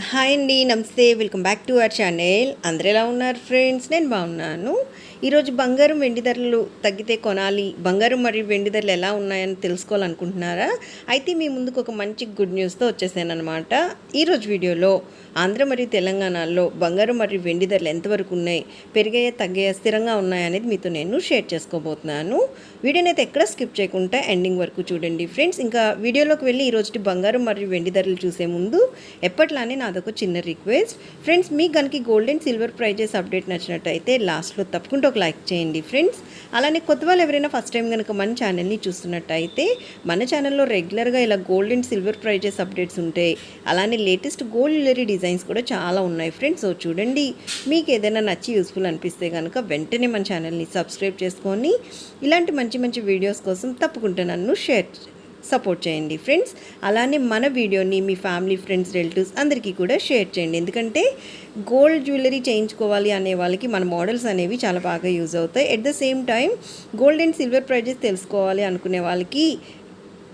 Hi అండి నమస్తే. Welcome back to our channel. అందరు ఎలా ఉన్నారు ఫ్రెండ్స్? నేను బాగున్నాను. ఈరోజు బంగారం వెండి ధరలు తగ్గితే కొనాలి. బంగారం మరియు వెండి ధరలు ఎలా ఉన్నాయని తెలుసుకోవాలనుకుంటున్నారా? అయితే మీ ముందుకు ఒక మంచి గుడ్ న్యూస్తో వచ్చేసాను అనమాట ఈరోజు వీడియోలో ఆంధ్ర మరియు తెలంగాణలో బంగారం మరియు వెండి ధరలు ఎంతవరకు ఉన్నాయి? పెరిగాయా తగ్గాయా స్థిరంగా ఉన్నాయనేది మీతో నేను షేర్ చేసుకోబోతున్నాను. వీడియోనైతే ఎక్కడ స్కిప్ చేయకుండా ఎండింగ్ వరకు చూడండి ఫ్రెండ్స్. ఇంకా వీడియోలోకి వెళ్ళి ఈరోజు బంగారం మరియు వెండి ధరలు చూసే ముందు ఎప్పట్లానే నాదొక చిన్న రిక్వెస్ట్. ఫ్రెండ్స్ మీకు కనుక gold and silver prizes update నచ్చినట్టయితే లాస్ట్లో తప్పకుండా ఒక లైక్ చేయండి ఫ్రెండ్స్ అలానే కొత్త వాళ్ళు ఎవరైనా ఫస్ట్ టైం కనుక మన ఛానల్ని చూస్తున్నట్టయితే మన ఛానల్లో రెగ్యులర్గా ఇలా gold and silver prizes updates ఉంటాయి అలానే లేటెస్ట్ గోల్డ్ జ్యువెలరీ డిజైన్స్ కూడా చాలా ఉన్నాయి ఫ్రెండ్స్ సో చూడండి మీకు ఏదైనా నచ్చి యూస్ఫుల్ అనిపిస్తే కనుక వెంటనే మన ఛానల్ని సబ్స్క్రైబ్ చేసుకొని ఇలాంటి మంచి మంచి వీడియోస్ కోసం తప్పకుండా నన్ను షేర్ సపోర్ట్ చేయండి ఫ్రెండ్స్. అలానే మన వీడియోని మీ ఫ్యామిలీ ఫ్రెండ్స్ రిలేటివ్స్ అందరికీ కూడా షేర్ చేయండి. ఎందుకంటే గోల్డ్ జ్యువెలరీ చేయించుకోవాలి అనే వాళ్ళకి మన మోడల్స్ అనేవి చాలా బాగా యూజ్ అవుతాయి. At the same time gold and silver prizes తెలుసుకోవాలి అనుకునే వాళ్ళకి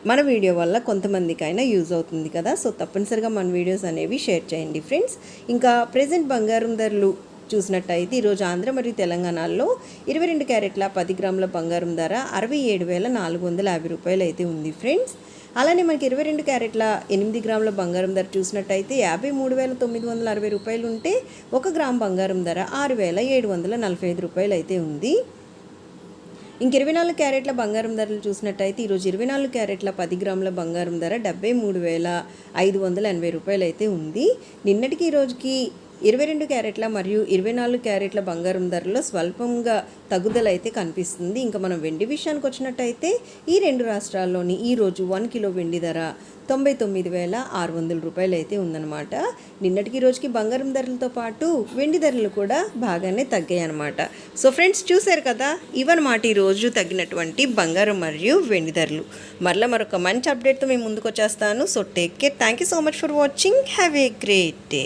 మన వీడియో వల్ల కొంతమందికైనా యూజ్ అవుతుంది కదా. సో తప్పనిసరిగా మన వీడియోస్ అనేవి షేర్ చేయండి ఫ్రెండ్స్. ఇంకా ప్రజెంట్ బంగారం ధరలు చూసినట్టయితే ఈరోజు ఆంధ్ర మరియు తెలంగాణలో ఇరవై రెండు క్యారెట్ల పది గ్రాముల బంగారం ధర అరవై ఏడు వేల నాలుగు వందల యాభై రూపాయలు అయితే ఉంది ఫ్రెండ్స్. అలానే మనకి ఇరవై రెండు క్యారెట్ల ఎనిమిది గ్రాముల బంగారం ధర చూసినట్టయితే యాభై మూడు వేల తొమ్మిది వందల అరవై రూపాయలు ఉంటే ఒక గ్రామ్ బంగారం ధర ఆరు వేల ఏడు వందల నలభై ఐదు రూపాయలు అయితే ఉంది. ఇంక ఇరవై నాలుగు క్యారెట్ల బంగారం ధరలు చూసినట్టయితే ఈరోజు ఇరవై నాలుగు క్యారెట్ల పది గ్రాముల బంగారం ధర డెబ్బై మూడు వేల ఐదు వందల ఎనభై రూపాయలు అయితే ఉంది. నిన్నటికి ఈ రోజుకి ఇరవై రెండు క్యారెట్ల మరియు ఇరవై నాలుగు క్యారెట్ల బంగారం ధరలో స్వల్పంగా తగ్గుదలైతే కనిపిస్తుంది. ఇంకా మనం వెండి విషయానికి వచ్చినట్టయితే ఈ రెండు రాష్ట్రాల్లోని ఈరోజు వన్ కిలో వెండి ధర తొంభై తొమ్మిది వేల ఆరు వందల రూపాయలు అయితే ఉందన్నమాట. నిన్నటికి రోజుకి బంగారం ధరలతో పాటు వెండి ధరలు కూడా బాగానే తగ్గాయి అనమాట సో ఫ్రెండ్స్ చూశారు కదా ఇవన్నమాట ఈరోజు తగ్గినటువంటి బంగారం మరియు వెండి ధరలు. మరలా మరొక మంచి అప్డేట్తో మేము ముందుకు వచ్చేస్తాను. So take care. Thank you so much for watching. Have a great day.